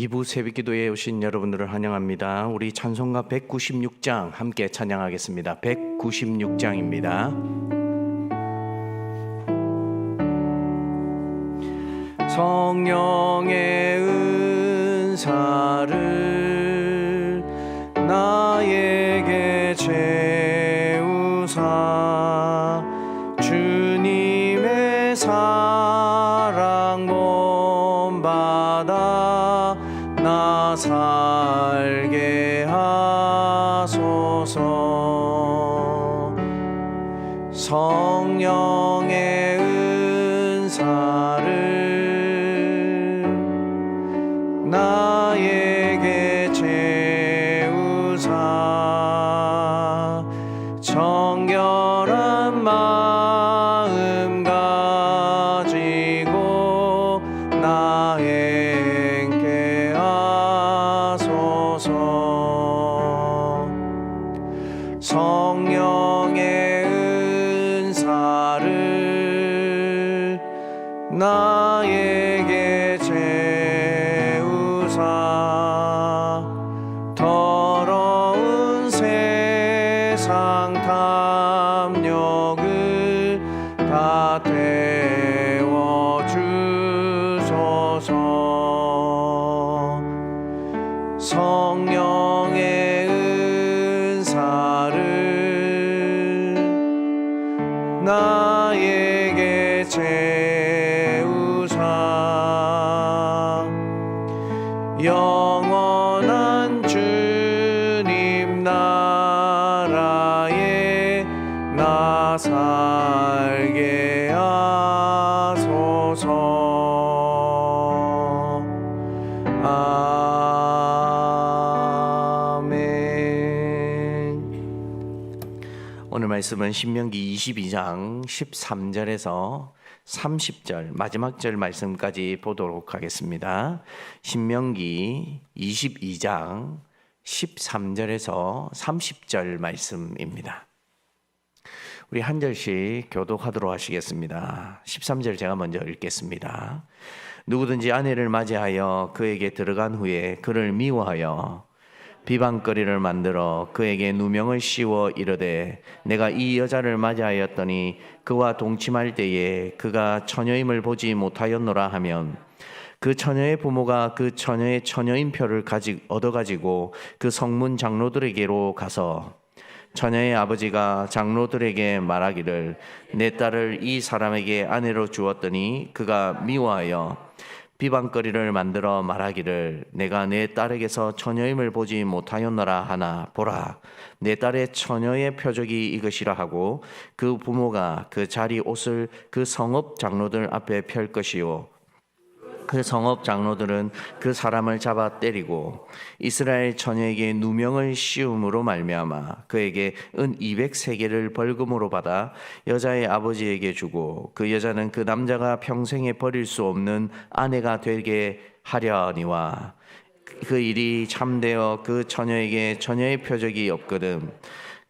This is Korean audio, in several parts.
이부 새벽기도에 오신 여러분들을 환영합니다. 우리 찬송가 196장 함께 찬양하겠습니다. 196장입니다. 성령의 은사를 성령 말씀은 신명기 22장 13절에서 30절 마지막 절 말씀까지 보도록 하겠습니다. 신명기 22장 13절에서 30절 말씀입니다. 우리 한 절씩 교독하도록 하시겠습니다. 13절 제가 먼저 읽겠습니다. 누구든지 아내를 맞이하여 그에게 들어간 후에 그를 미워하여 비방거리를 만들어 그에게 누명을 씌워 이르되 내가 이 여자를 맞이하였더니 그와 동침할 때에 그가 처녀임을 보지 못하였노라 하면 그 처녀의 부모가 그 처녀의 처녀인 표를 가지 얻어 가지고 그 성문 장로들에게로 가서 처녀의 아버지가 장로들에게 말하기를 내 딸을 이 사람에게 아내로 주었더니 그가 미워하여 비방거리를 만들어 말하기를 내가 내 딸에게서 처녀임을 보지 못하였노라 하나 보라. 내 딸의 처녀의 표적이 이것이라 하고 그 부모가 그 자리 옷을 그 성읍 장로들 앞에 펼 것이요 그 성읍 장로들은 그 사람을 잡아 때리고 이스라엘 처녀에게 누명을 씌움으로 말미암아 그에게 은 200세계를 벌금으로 받아 여자의 아버지에게 주고 그 여자는 그 남자가 평생에 버릴 수 없는 아내가 되게 하려니와 그 일이 참되어 그 처녀에게 처녀의 표적이 없거든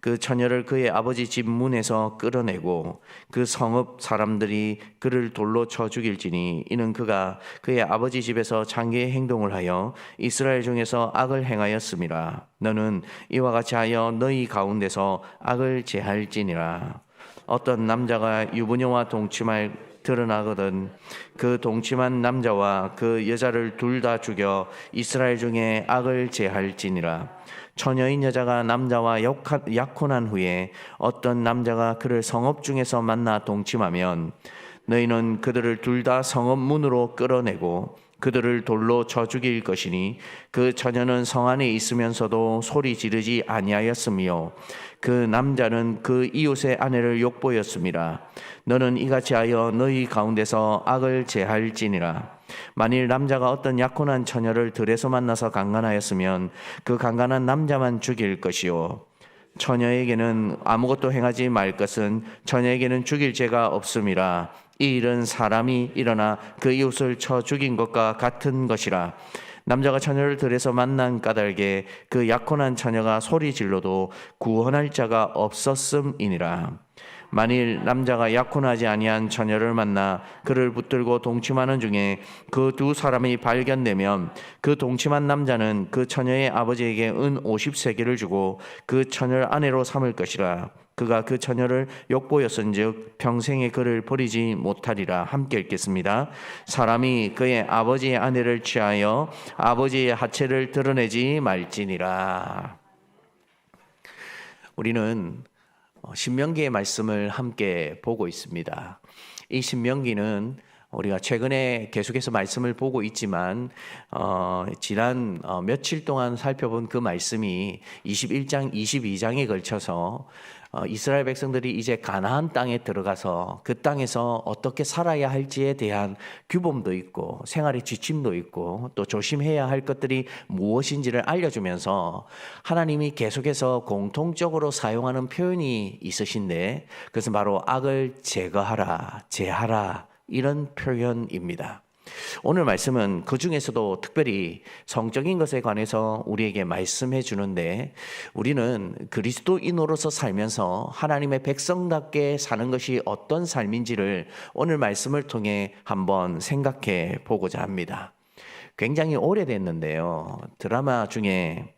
그 처녀를 그의 아버지 집 문에서 끌어내고 그 성읍 사람들이 그를 돌로 쳐 죽일지니 이는 그가 그의 아버지 집에서 장기의 행동을 하여 이스라엘 중에서 악을 행하였음이라 너는 이와 같이 하여 너희 가운데서 악을 제할지니라. 어떤 남자가 유부녀와 동침할 드러나거든 그 동침한 남자와 그 여자를 둘 다 죽여 이스라엘 중에 악을 제할지니라 처녀인 여자가 남자와 약혼- 약혼한 후에 어떤 남자가 그를 성읍 중에서 만나 동침하면 너희는 그들을 둘 다 성읍 문으로 끌어내고 그들을 돌로 쳐 죽일 것이니 그 처녀는 성 안에 있으면서도 소리 지르지 아니하였으며 그 남자는 그 이웃의 아내를 욕보였습니다. 너는 이같이 하여 너희 가운데서 악을 제할지니라. 만일 남자가 어떤 약혼한 처녀를 들에서 만나서 강간하였으면 그 강간한 남자만 죽일 것이요 처녀에게는 아무것도 행하지 말 것은 처녀에게는 죽일 죄가 없음이라 이 일은 사람이 일어나 그 이웃을 쳐 죽인 것과 같은 것이라 남자가 처녀를 들에서 만난 까닭에 그 약혼한 처녀가 소리 질러도 구원할 자가 없었음이니라. 만일 남자가 약혼하지 아니한 처녀를 만나 그를 붙들고 동침하는 중에 그 두 사람이 발견되면 그 동침한 남자는 그 처녀의 아버지에게 은 50세계를 주고 그 처녀를 아내로 삼을 것이라 그가 그 처녀를 욕보였은즉 평생에 그를 버리지 못하리라 함께 읽겠습니다. 사람이 그의 아버지의 아내를 취하여 아버지의 하체를 드러내지 말지니라. 우리는 어, 신명기의 말씀을 함께 보고 있습니다. 이 신명기는 우리가 최근에 계속해서 말씀을 보고 있지만 어, 지난 어, 며칠 동안 살펴본 그 말씀이 21장, 22장에 걸쳐서 어, 이스라엘 백성들이 이제 가나안 땅에 들어가서 그 땅에서 어떻게 살아야 할지에 대한 규범도 있고 생활의 지침도 있고 또 조심해야 할 것들이 무엇인지를 알려주면서 하나님이 계속해서 공통적으로 사용하는 표현이 있으신데 그것은 바로 악을 제거하라, 제하라 이런 표현입니다. 오늘 말씀은 그 중에서도 특별히 성적인 것에 관해서 우리에게 말씀해 주는데 우리는 그리스도인으로서 살면서 하나님의 백성답게 사는 것이 어떤 삶인지를 오늘 말씀을 통해 한번 생각해 보고자 합니다. 굉장히 오래됐는데요. 드라마 중에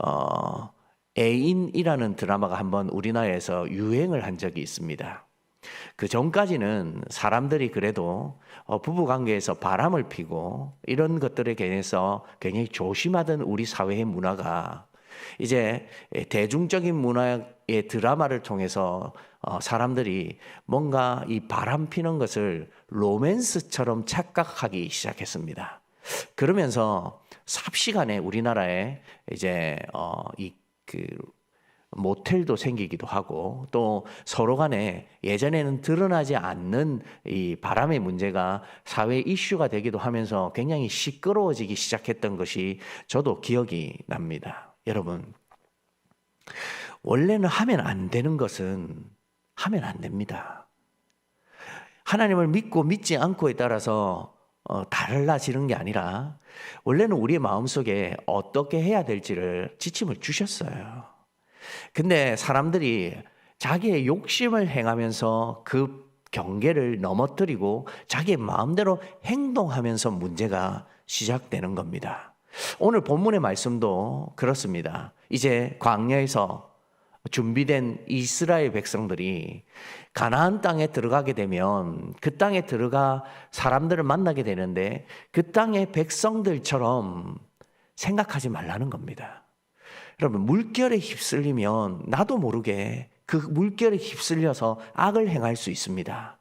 어, 애인이라는 드라마가 한번 우리나라에서 유행을 한 적이 있습니다. 그 전까지는 사람들이 그래도 어, 부부 관계에서 바람을 피고 이런 것들에 대해서 굉장히 조심하던 우리 사회의 문화가 이제 대중적인 문화의 드라마를 통해서 어, 사람들이 뭔가 이 바람 피는 것을 로맨스처럼 착각하기 시작했습니다. 그러면서 삽시간에 우리나라에 이제 어, 이그 모텔도 생기기도 하고 또 서로 간에 예전에는 드러나지 않는 이 바람의 문제가 사회 이슈가 되기도 하면서 굉장히 시끄러워지기 시작했던 것이 저도 기억이 납니다. 여러분, 원래는 하면 안 되는 것은 하면 안 됩니다. 하나님을 믿고 믿지 않고에 따라서 어, 달라지는 게 아니라 원래는 우리의 마음속에 어떻게 해야 될지를 지침을 주셨어요. 근데 사람들이 자기의 욕심을 행하면서 그 경계를 넘어뜨리고 자기의 마음대로 행동하면서 문제가 시작되는 겁니다. 오늘 본문의 말씀도 그렇습니다. 이제 광야에서 준비된 이스라엘 백성들이 가나안 땅에 들어가게 되면 그 땅에 들어가 사람들을 만나게 되는데 그 땅의 백성들처럼 생각하지 말라는 겁니다. 여러분 물결에 휩쓸리면 나도 모르게 그 물결에 휩쓸려서 악을 행할 수 있습니다.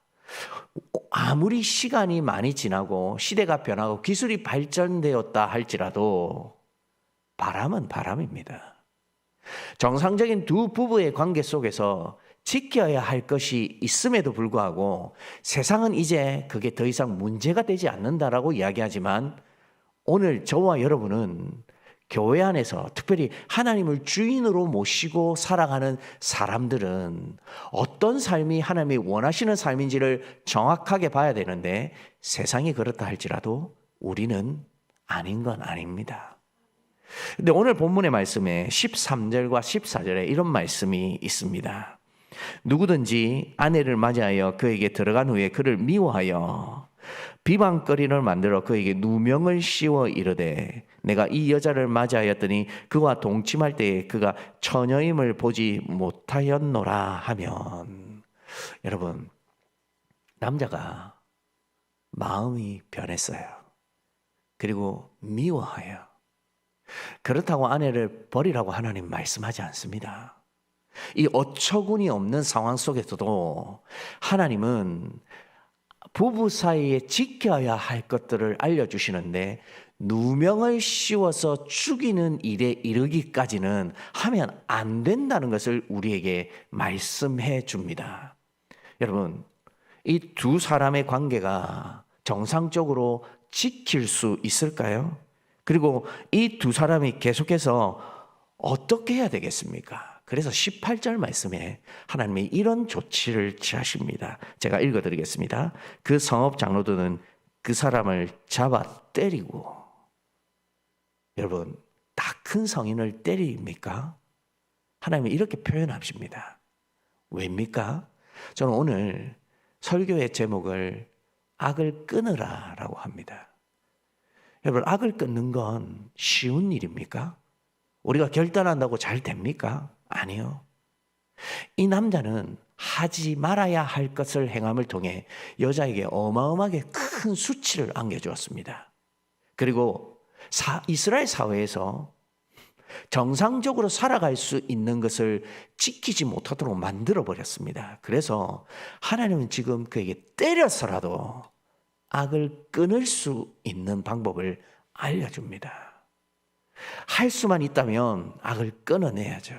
아무리 시간이 많이 지나고 시대가 변하고 기술이 발전되었다 할지라도 바람은 바람입니다. 정상적인 두 부부의 관계 속에서 지켜야 할 것이 있음에도 불구하고 세상은 이제 그게 더 이상 문제가 되지 않는다라고 이야기하지만 오늘 저와 여러분은 교회 안에서 특별히 하나님을 주인으로 모시고 살아가는 사람들은 어떤 삶이 하나님이 원하시는 삶인지를 정확하게 봐야 되는데 세상이 그렇다 할지라도 우리는 아닌 건 아닙니다. 근데 오늘 본문의 말씀에 13절과 14절에 이런 말씀이 있습니다. 누구든지 아내를 맞이하여 그에게 들어간 후에 그를 미워하여 비방거리를 만들어 그에게 누명을 씌워 이르되 내가 이 여자를 맞이하였더니 그와 동침할 때에 그가 처녀임을 보지 못하였노라 하면 여러분 남자가 마음이 변했어요. 그리고 미워해요. 그렇다고 아내를 버리라고 하나님 말씀하지 않습니다. 이 어처구니 없는 상황 속에서도 하나님은 부부 사이에 지켜야 할 것들을 알려주시는데 누명을 씌워서 죽이는 일에 이르기까지는 하면 안 된다는 것을 우리에게 말씀해 줍니다. 여러분, 이 두 사람의 관계가 정상적으로 지킬 수 있을까요? 그리고 이 두 사람이 계속해서 어떻게 해야 되겠습니까? 그래서 18절 말씀에 하나님이 이런 조치를 취하십니다. 제가 읽어 드리겠습니다. 그 성업 장로들은 그 사람을 잡아 때리고 여러분 다 큰 성인을 때립니까? 하나님이 이렇게 표현하십니다. 왜입니까? 저는 오늘 설교의 제목을 악을 끊으라라고 합니다. 여러분, 악을 끊는 건 쉬운 일입니까? 우리가 결단한다고 잘 됩니까? 아니요. 이 남자는 하지 말아야 할 것을 행함을 통해 여자에게 어마어마하게 큰 수치를 안겨주었습니다. 그리고 사, 이스라엘 사회에서 정상적으로 살아갈 수 있는 것을 지키지 못하도록 만들어 버렸습니다. 그래서 하나님은 지금 그에게 때려서라도 악을 끊을 수 있는 방법을 알려줍니다. 할 수만 있다면 악을 끊어내야죠.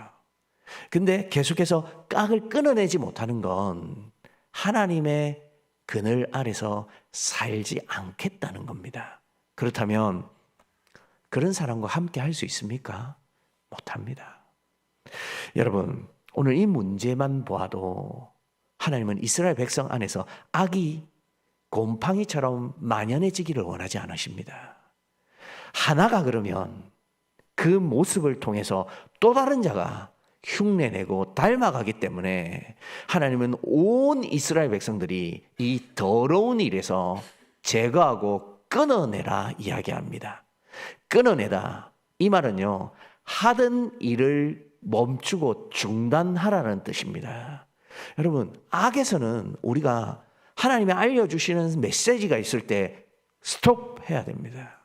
근데 계속해서 악을 끊어내지 못하는 건 하나님의 그늘 아래서 살지 않겠다는 겁니다. 그렇다면 그런 사람과 함께 할 수 있습니까? 못합니다. 여러분, 오늘 이 문제만 보아도 하나님은 이스라엘 백성 안에서 악이 곰팡이처럼 만연해지기를 원하지 않으십니다. 하나가 그러면 그 모습을 통해서 또 다른 자가 흉내내고 닮아가기 때문에 하나님은 온 이스라엘 백성들이 이 더러운 일에서 제거하고 끊어내라 이야기합니다. 끊어내다. 이 말은요, 하던 일을 멈추고 중단하라는 뜻입니다. 여러분, 악에서는 우리가 하나님이 알려주시는 메시지가 있을 때 스톱 해야 됩니다.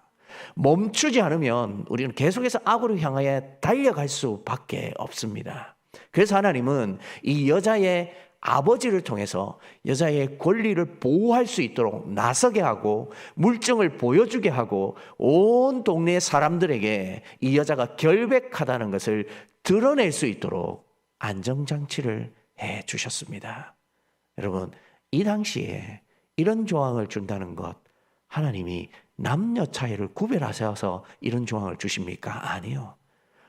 멈추지 않으면 우리는 계속해서 악으로 향하여 달려갈 수밖에 없습니다. 그래서 하나님은 이 여자의 아버지를 통해서 여자의 권리를 보호할 수 있도록 나서게 하고 물증을 보여주게 하고 온 동네 사람들에게 이 여자가 결백하다는 것을 드러낼 수 있도록 안정장치를 해 주셨습니다. 여러분, 이 당시에 이런 조항을 준다는 것 하나님이 남녀 차이를 구별하셔서 이런 조항을 주십니까? 아니요.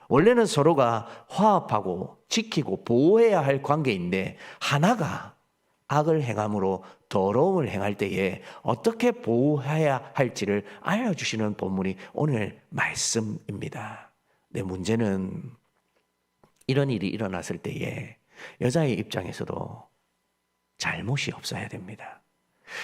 원래는 서로가 화합하고 지키고 보호해야 할 관계인데 하나가 악을 행함으로 더러움을 행할 때에 어떻게 보호해야 할지를 알려주시는 본문이 오늘 말씀입니다. 내 문제는 이런 일이 일어났을 때에 여자의 입장에서도 잘못이 없어야 됩니다.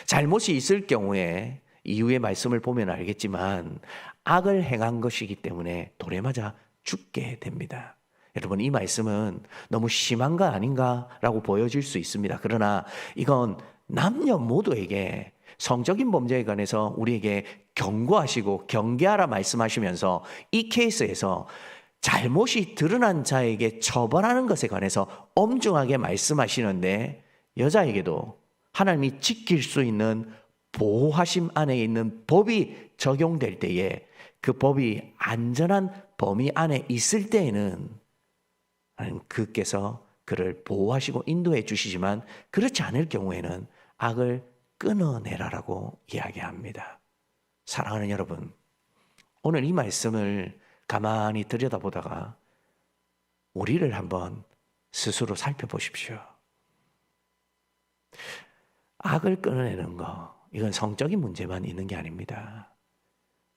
잘못이 있을 경우에 이후의 말씀을 보면 알겠지만 악을 행한 것이기 때문에 돌에 맞아 죽게 됩니다. 여러분 이 말씀은 너무 심한 거 아닌가라고 보여질 수 있습니다. 그러나 이건 남녀 모두에게 성적인 범죄에 관해서 우리에게 경고하시고 경계하라 말씀하시면서 이 케이스에서 잘못이 드러난 자에게 처벌하는 것에 관해서 엄중하게 말씀하시는데 여자에게도 하나님이 지킬 수 있는 보호하심 안에 있는 법이 적용될 때에 그 법이 안전한 범위 안에 있을 때에는 그께서 그를 보호하시고 인도해 주시지만 그렇지 않을 경우에는 악을 끊어내라라고 이야기합니다. 사랑하는 여러분, 오늘 이 말씀을 가만히 들여다보다가 우리를 한번 스스로 살펴보십시오. 악을 끊어내는 거, 이건 성적인 문제만 있는 게 아닙니다.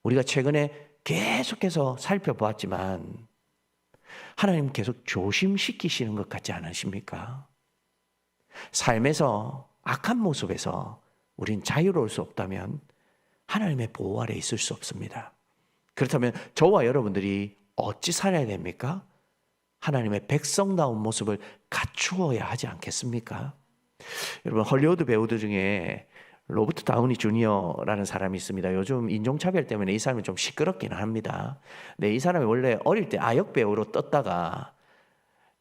우리가 최근에 계속해서 살펴보았지만 하나님 계속 조심시키시는 것 같지 않으십니까? 삶에서 악한 모습에서 우린 자유로울 수 없다면 하나님의 보호 아래 있을 수 없습니다. 그렇다면 저와 여러분들이 어찌 살아야 됩니까? 하나님의 백성다운 모습을 갖추어야 하지 않겠습니까? 여러분 헐리우드 배우들 중에 로버트 다우니 주니어라는 사람이 있습니다. 요즘 인종차별 때문에 이 사람이 좀 시끄럽기는 합니다. 네, 이 사람이 원래 어릴 때 아역 배우로 떴다가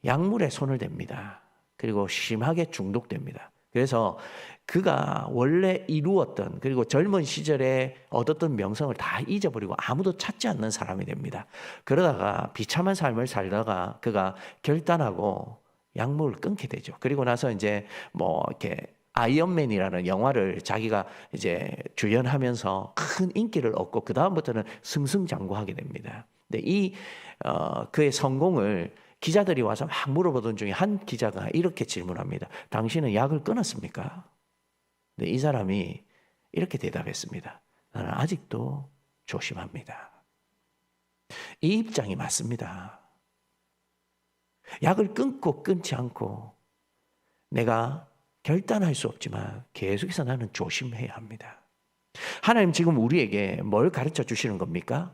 약물에 손을 댑니다. 그리고 심하게 중독됩니다. 그래서 그가 원래 이루었던 그리고 젊은 시절에 얻었던 명성을 다 잊어버리고 아무도 찾지 않는 사람이 됩니다. 그러다가 비참한 삶을 살다가 그가 결단하고 약물을 끊게 되죠. 그리고 나서 이제 뭐 이렇게 아이언맨이라는 영화를 자기가 이제 주연하면서 큰 인기를 얻고 그 다음부터는 승승장구하게 됩니다. 근데 이 어, 그의 성공을 기자들이 와서 막 물어보던 중에 한 기자가 이렇게 질문합니다. 당신은 약을 끊었습니까? 근데 이 사람이 이렇게 대답했습니다. 나는 아직도 조심합니다. 이 입장이 맞습니다. 약을 끊고 끊지 않고 내가 결단할 수 없지만 계속해서 나는 조심해야 합니다. 하나님 지금 우리에게 뭘 가르쳐 주시는 겁니까?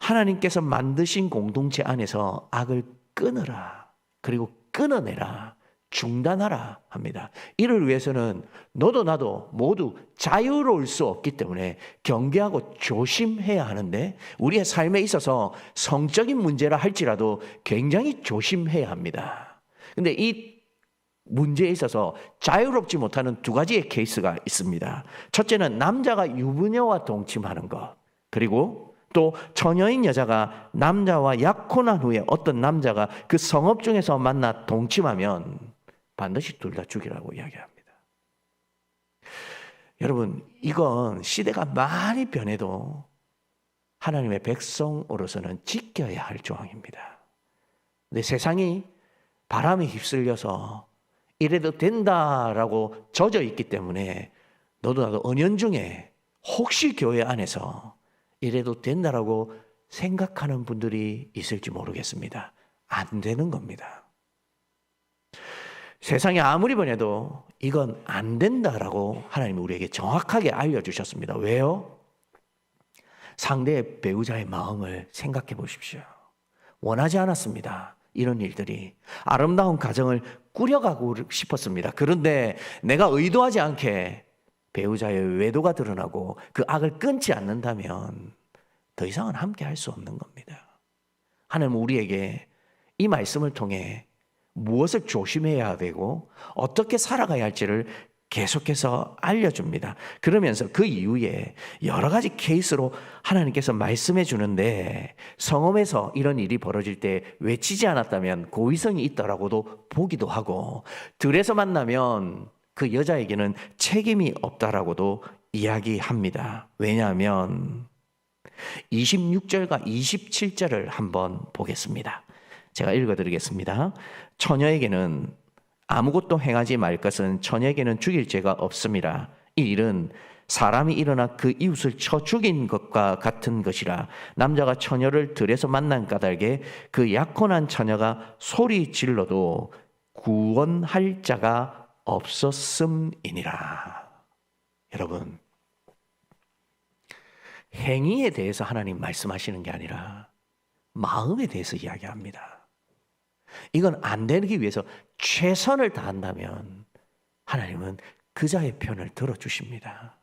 하나님께서 만드신 공동체 안에서 악을 끊어라. 그리고 끊어내라. 중단하라 합니다. 이를 위해서는 너도 나도 모두 자유로울 수 없기 때문에 경계하고 조심해야 하는데 우리의 삶에 있어서 성적인 문제라 할지라도 굉장히 조심해야 합니다. 근데 이 문제에 있어서 자유롭지 못하는 두 가지의 케이스가 있습니다. 첫째는 남자가 유부녀와 동침하는 것. 그리고 또 처녀인 여자가 남자와 약혼한 후에 어떤 남자가 그 성업 중에서 만나 동침하면 반드시 둘 다 죽이라고 이야기합니다. 여러분, 이건 시대가 많이 변해도 하나님의 백성으로서는 지켜야 할 조항입니다. 근데 세상이 바람에 휩쓸려서 이래도 된다라고 젖어 있기 때문에 너도 나도 은연중에 혹시 교회 안에서 이래도 된다라고 생각하는 분들이 있을지 모르겠습니다. 안 되는 겁니다. 세상이 아무리 번해도 이건 안 된다라고 하나님이 우리에게 정확하게 알려주셨습니다. 왜요? 상대의 배우자의 마음을 생각해 보십시오. 원하지 않았습니다. 이런 일들이 아름다운 가정을 꾸려가고 싶었습니다. 그런데 내가 의도하지 않게 배우자의 외도가 드러나고 그 악을 끊지 않는다면 더 이상은 함께 할 수 없는 겁니다. 하나님 우리에게 이 말씀을 통해 무엇을 조심해야 되고 어떻게 살아가야 할지를 계속해서 알려줍니다. 그러면서 그 이후에 여러 가지 케이스로 하나님께서 말씀해 주는데 성험에서 이런 일이 벌어질 때 외치지 않았다면 고의성이 있다라고도 보기도 하고 들에서 만나면 그 여자에게는 책임이 없다라고도 이야기합니다. 왜냐하면 26절과 27절을 한번 보겠습니다. 제가 읽어드리겠습니다. 처녀에게는 아무것도 행하지 말 것은 처녀에게는 죽일 죄가 없음이라. 이 일은 사람이 일어나 그 이웃을 쳐 죽인 것과 같은 것이라. 남자가 처녀를 들에서 만난 까닭에 그 약혼한 처녀가 소리 질러도 구원할 자가 없었음이니라. 여러분, 행위에 대해서 하나님 말씀하시는 게 아니라 마음에 대해서 이야기합니다. 이건 안 되기 위해서 최선을 다한다면 하나님은 그자의 편을 들어주십니다.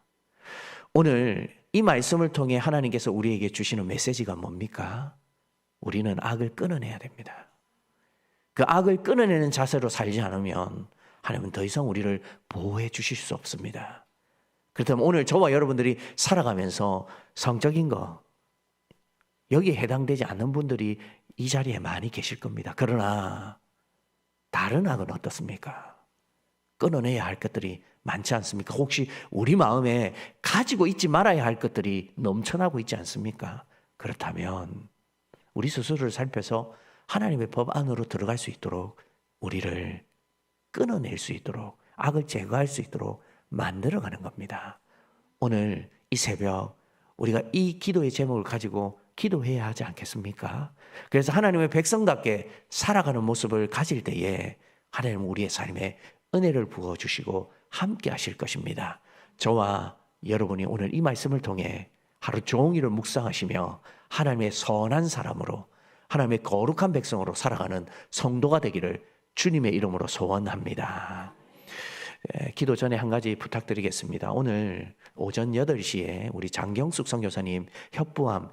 오늘 이 말씀을 통해 하나님께서 우리에게 주시는 메시지가 뭡니까? 우리는 악을 끊어내야 됩니다. 그 악을 끊어내는 자세로 살지 않으면 하나님은 더 이상 우리를 보호해 주실 수 없습니다. 그렇다면 오늘 저와 여러분들이 살아가면서 성적인 거, 여기에 해당되지 않는 분들이 이 자리에 많이 계실 겁니다. 그러나 다른 악은 어떻습니까? 끊어내야 할 것들이 많지 않습니까? 혹시 우리 마음에 가지고 있지 말아야 할 것들이 넘쳐나고 있지 않습니까? 그렇다면 우리 스스로를 살펴서 하나님의 법 안으로 들어갈 수 있도록 우리를 끊어낼 수 있도록 악을 제거할 수 있도록 만들어가는 겁니다. 오늘 이 새벽 우리가 이 기도의 제목을 가지고 기도해야 하지 않겠습니까? 그래서 하나님의 백성답게 살아가는 모습을 가질 때에 하나님 우리의 삶에 은혜를 부어 주시고 함께 하실 것입니다. 저와 여러분이 오늘 이 말씀을 통해 하루 종일을 묵상하시며 하나님의 선한 사람으로 하나님의 거룩한 백성으로 살아가는 성도가 되기를 주님의 이름으로 소원합니다. 예, 기도 전에 한 가지 부탁드리겠습니다. 오늘 오전 8시에 우리 장경숙 선교사님 협부암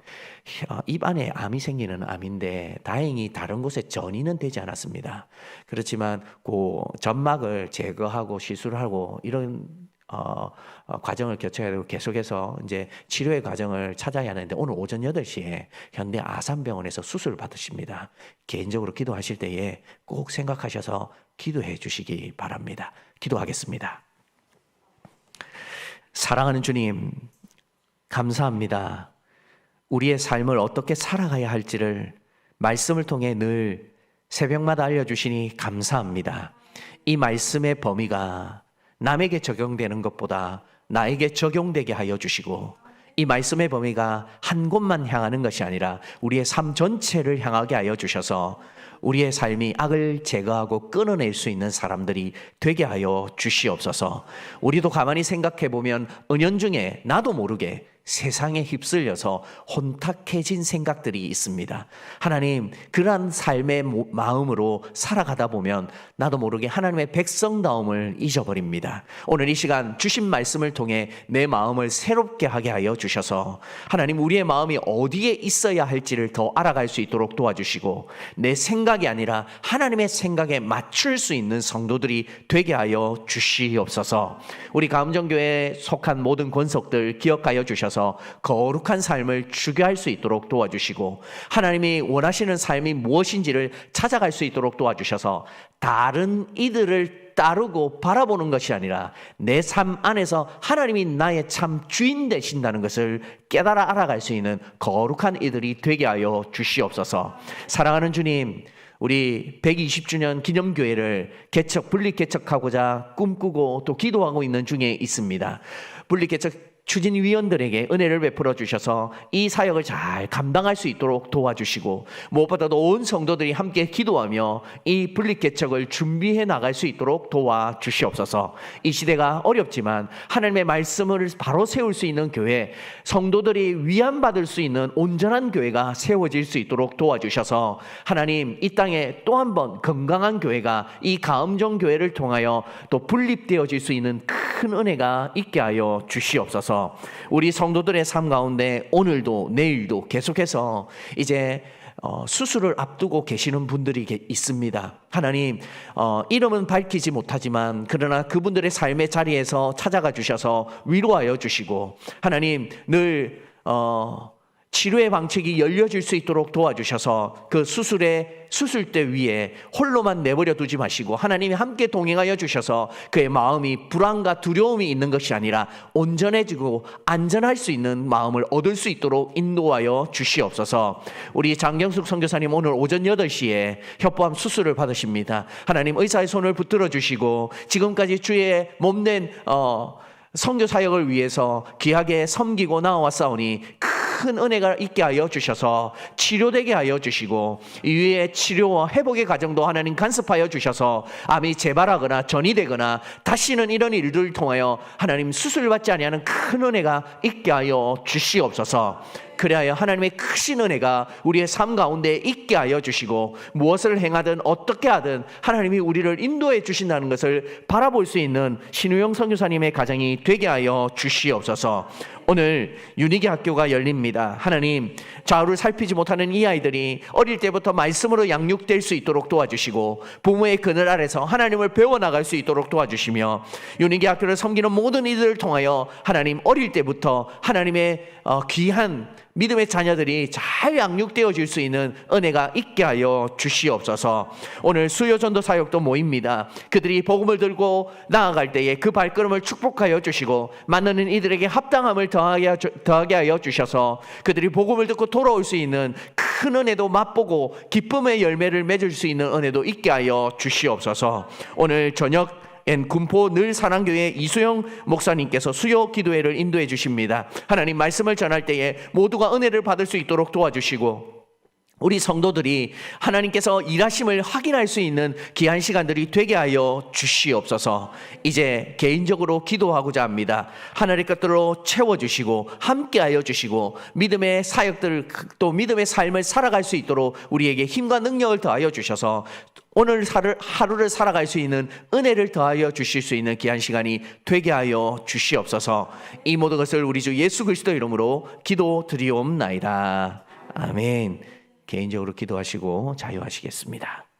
어, 입안에 암이 생기는 암인데 다행히 다른 곳에 전이는 되지 않았습니다. 그렇지만 그 점막을 제거하고 시술하고 이런 어, 어, 과정을 거쳐야 되고 계속해서 이제 치료의 과정을 찾아야 하는데 오늘 오전 8시에 현대 아산병원에서 수술을 받으십니다. 개인적으로 기도하실 때에 꼭 생각하셔서 기도해 주시기 바랍니다. 기도하겠습니다. 사랑하는 주님, 감사합니다. 우리의 삶을 어떻게 살아가야 할지를 말씀을 통해 늘 새벽마다 알려주시니 감사합니다. 이 말씀의 범위가 남에게 적용되는 것보다 나에게 적용되게 하여 주시고 이 말씀의 범위가 한 곳만 향하는 것이 아니라 우리의 삶 전체를 향하게 하여 주셔서 우리의 삶이 악을 제거하고 끊어낼 수 있는 사람들이 되게 하여 주시옵소서. 우리도 가만히 생각해 보면 은연중에 나도 모르게 세상에 휩쓸려서 혼탁해진 생각들이 있습니다. 하나님, 그러한 삶의 모- 마음으로 살아가다 보면 나도 모르게 하나님의 백성다움을 잊어버립니다. 오늘 이 시간 주신 말씀을 통해 내 마음을 새롭게 하게 하여 주셔서 하나님 우리의 마음이 어디에 있어야 할지를 더 알아갈 수 있도록 도와주시고 내 생각이 아니라 하나님의 생각에 맞출 수 있는 성도들이 되게 하여 주시옵소서. 우리 가음정교회에 속한 모든 권속들 기억하여 주셔서 거룩한 삶을 추구할 수 있도록 도와주시고 하나님이 원하시는 삶이 무엇인지를 찾아갈 수 있도록 도와주셔서 다른 이들을 따르고 바라보는 것이 아니라 내 삶 안에서 하나님이 나의 참 주인 되신다는 것을 깨달아 알아갈 수 있는 거룩한 이들이 되게 하여 주시옵소서. 사랑하는 주님, 우리 120주년 기념교회를 개척 분리 개척하고자 꿈꾸고 또 기도하고 있는 중에 있습니다. 분리 개척 추진위원들에게 은혜를 베풀어 주셔서 이 사역을 잘 감당할 수 있도록 도와주시고 무엇보다도 온 성도들이 함께 기도하며 이 분립 개척을 준비해 나갈 수 있도록 도와주시옵소서. 이 시대가 어렵지만 하나님의 말씀을 바로 세울 수 있는 교회, 성도들이 위안받을 수 있는 온전한 교회가 세워질 수 있도록 도와주셔서 하나님 이 땅에 또 한 번 건강한 교회가 이 가음정 교회를 통하여 또 분립되어질 수 있는 큰 은혜가 있게 하여 주시옵소서. 우리 성도들의 삶 가운데 오늘도 내일도 계속해서 이제 어, 수술을 앞두고 계시는 분들이 게- 있습니다. 하나님, 어, 이름은 밝히지 못하지만 그러나 그분들의 삶의 자리에서 찾아가 주셔서 위로하여 주시고 하나님 늘 어, 치료의 방책이 열려질 수 있도록 도와주셔서 그 수술의 수술대 위에 홀로만 내버려 두지 마시고 하나님이 함께 동행하여 주셔서 그의 마음이 불안과 두려움이 있는 것이 아니라 온전해지고 안전할 수 있는 마음을 얻을 수 있도록 인도하여 주시옵소서. 우리 장경숙 선교사님 오늘 오전 8시에 협보암 수술을 받으십니다. 하나님 의사의 손을 붙들어 주시고 지금까지 주의 몸낸 어 성교 사역을 위해서 귀하게 섬기고 나와싸우니 큰 은혜가 있게 하여 주셔서 치료되게 하여 주시고 이후에 치료와 회복의 과정도 하나님 간섭하여 주셔서 암이 재발하거나 전이되거나 다시는 이런 일들을 통하여 하나님 수술받지 아니하는 큰 은혜가 있게 하여 주시옵소서. 그리하여 하나님의 크신 은혜가 우리의 삶 가운데 있게 하여 주시고 무엇을 행하든 어떻게 하든 하나님이 우리를 인도해 주신다는 것을 바라볼 수 있는 신우영 선교사님의 가정이 되게 하여 주시옵소서. 오늘 유니기 학교가 열립니다. 하나님 좌우를 살피지 못하는 이 아이들이 어릴 때부터 말씀으로 양육될 수 있도록 도와주시고 부모의 그늘 아래서 하나님을 배워 나갈 수 있도록 도와주시며 유니기 학교를 섬기는 모든 이들을 통하여 하나님 어릴 때부터 하나님의 어, 귀한 믿음의 자녀들이 잘 양육되어질 수 있는 은혜가 있게 하여 주시옵소서. 오늘 수요전도 사역도 모입니다. 그들이 복음을 들고 나아갈 때에 그 발걸음을 축복하여 주시고 만나는 이들에게 합당함을 더 더하게 하여 주셔서 그들이 복음을 듣고 돌아올 수 있는 큰 은혜도 맛보고 기쁨의 열매를 맺을 수 있는 은혜도 있게 하여 주시옵소서. 오늘 저녁 엔 군포 늘 사랑교회 이수영 목사님께서 수요 기도회를 인도해 주십니다. 하나님 말씀을 전할 때에 모두가 은혜를 받을 수 있도록 도와주시고 우리 성도들이 하나님께서 일하심을 확인할 수 있는 귀한 시간들이 되게 하여 주시옵소서. 이제 개인적으로 기도하고자 합니다. 하늘의 것들로 채워 주시고 함께 하여 주시고 믿음의 사역들 또 믿음의 삶을 살아갈 수 있도록 우리에게 힘과 능력을 더하여 주셔서 오늘 하루, 하루를 살아갈 수 있는 은혜를 더하여 주실 수 있는 귀한 시간이 되게 하여 주시옵소서. 이 모든 것을 우리 주 예수 그리스도 이름으로 기도 드리옵나이다. 아멘. 개인적으로 기도하시고 자유하시겠습니다.